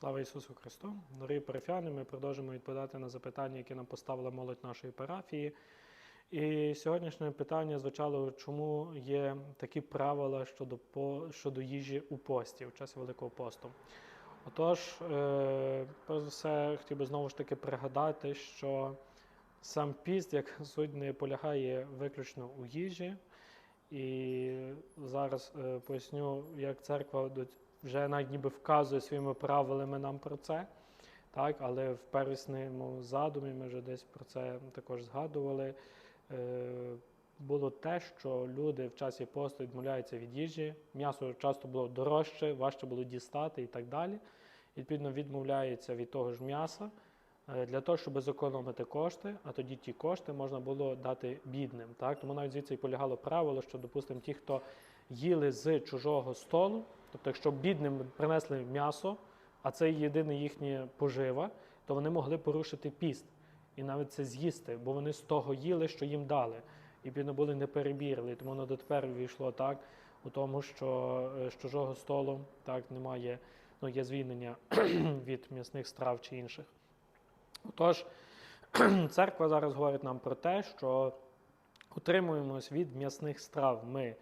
Слава Ісусу Христу! Дорогі парафіяни, ми продовжуємо відповідати на запитання, які нам поставила молодь нашої парафії. І сьогоднішнє питання звучало, чому є такі правила щодо, по, щодо їжі у пості, в часі Великого посту. Отож, е, перш за все, хотів би знову ж таки пригадати, що сам піст, як суть, не полягає виключно у їжі. І зараз е, поясню, як церква до вже навіть ніби вказує своїми правилами нам про це. Так, але в первісному задумі ми вже десь про це також згадували. Е, було те, що люди в часі посту відмовляються від їжі, м'ясо часто було дорожче, важче було дістати і так далі. І, відповідно, відмовляються від того ж м'яса для того, щоб зекономити кошти, а тоді ті кошти можна було дати бідним. Так? Тому навіть звідси і полягало правило, що, допустимо, ті, хто їли з чужого столу, тобто, якщо бідним принесли м'ясо, а це єдина їхня пожива, то вони могли порушити піст і навіть це з'їсти, бо вони з того їли, що їм дали. І були не перебірли. Тому воно дотепер війшло так, у тому, що е, з чужого столу так немає, ну є звільнення від м'ясних страв чи інших. Отож, церква зараз говорить нам про те, що утримуємось від м'ясних страв ми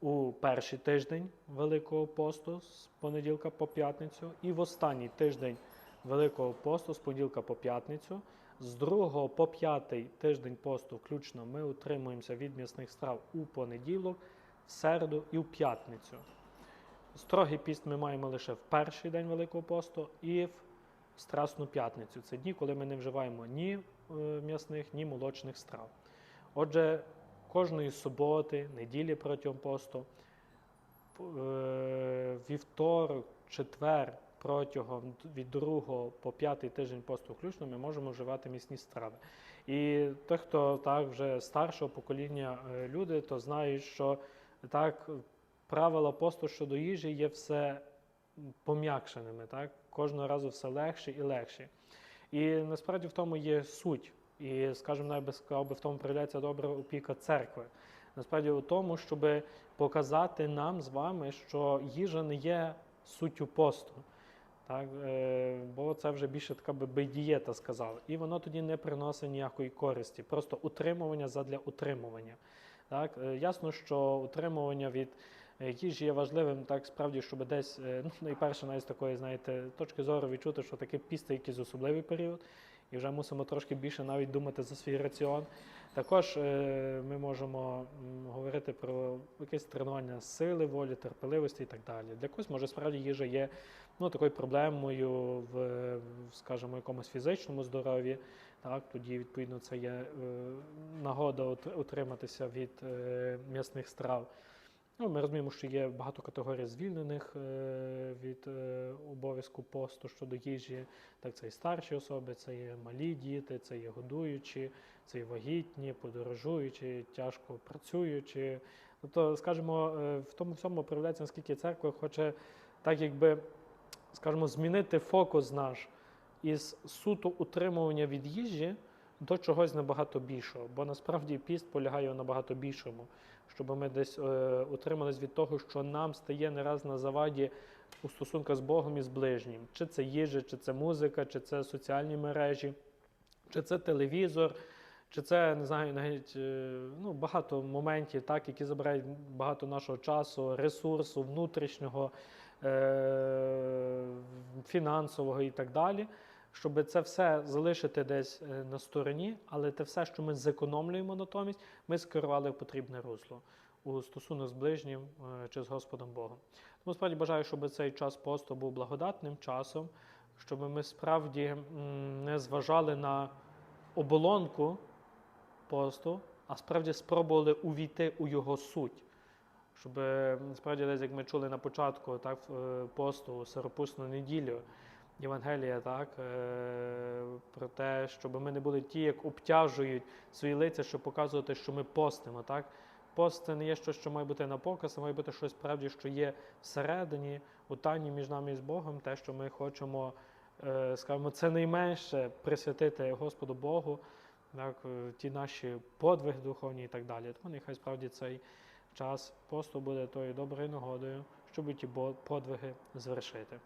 у перший тиждень Великого посту з понеділка по п'ятницю, і в останній тиждень Великого посту з понеділка по п'ятницю. З 2 по 5 тиждень посту включно ми утримуємося від м'ясних страв у понеділок, в середу і в п'ятницю. Строгий піст ми маємо лише в перший день Великого посту і в Страсну п'ятницю. Це дні, коли ми не вживаємо ні е, м'ясних, ні молочних страв. Отже, кожної суботи, неділі протягом посту, е, вівторок, четвер протягом від 2 по 5 тиждень посту включно ми можемо вживати м'ясні страви. І той, хто так вже старшого покоління е, люди, то знають, що так правила посту щодо їжі є все пом'якшеними. Так? Кожного разу все легше і легше. І насправді в тому є суть. І, скажімо, навіть би сказав в тому проявляється добра опіка церкви. Насправді у тому, щоб показати нам з вами, що їжа не є суттю посту. Так, е, бо це вже більше така би бейдієта сказала. І воно тоді не приносить ніякої користі, просто утримування задля утримування. Так, е, ясно, що утримування від е, їжі є важливим, так справді, щоб десь, е, ну, найперше, навіть з такої, знаєте, точки зору відчути, що таке піст це якийсь особливий період, і вже мусимо трошки більше навіть думати за свій раціон. Також ми можемо говорити про якесь тренування сили, волі, терпеливості і так далі. Для когось, може, справді їжа є ну, такою проблемою в, скажімо, якомусь фізичному здоров'ї. Так, тоді, відповідно, це є е, нагода ут- утриматися від е, м'ясних страв. Ну, ми розуміємо, що є багато категорій звільнених е, від е, обов'язку посту щодо їжі. Так, це і старші особи, це є малі діти, це є годуючі, це є вагітні, подорожуючі, тяжко працюючі. Тобто, скажімо, е, в тому всьому проявляється, наскільки церква хоче так, якби, скажімо, змінити фокус наш із суто утримування від їжі до чогось набагато більшого. Бо насправді піст полягає набагато більшому, щоб ми десь е, утримались від того, що нам стає не раз на заваді у стосунках з Богом і з ближнім. Чи це їжа, чи це музика, чи це соціальні мережі, чи це телевізор. Чи це не знаю, навіть е, ну, багато моментів, так, які забирають багато нашого часу, ресурсу, внутрішнього, е- фінансового і так далі, щоб це все залишити десь е, на стороні, але те все, що ми зекономлюємо натомість, ми скерували в потрібне русло у стосунок з ближнім е, чи з Господом Богом. Тому справді бажаю, щоб цей час посту був благодатним часом, щоб ми справді не зважали на оболонку посту, а справді спробували увійти у його суть. Щоб е, справді, десь, як ми чули на початку так, посту, сиропусну неділю, Євангелія, так, е, про те, щоб ми не були ті, як обтяжують свої лиця, щоб показувати, що ми постимо. Так? Пост це не є щось, що має бути на показ, а має бути щось справді, що є всередині, у тайні між нами і з Богом, те, що ми хочемо, е, скажімо, це найменше присвятити Господу Богу, так, е, ті наші подвиги духовні і так далі. Тому нехай справді цей час посту буде тою доброю нагодою, щоб ті подвиги звершити.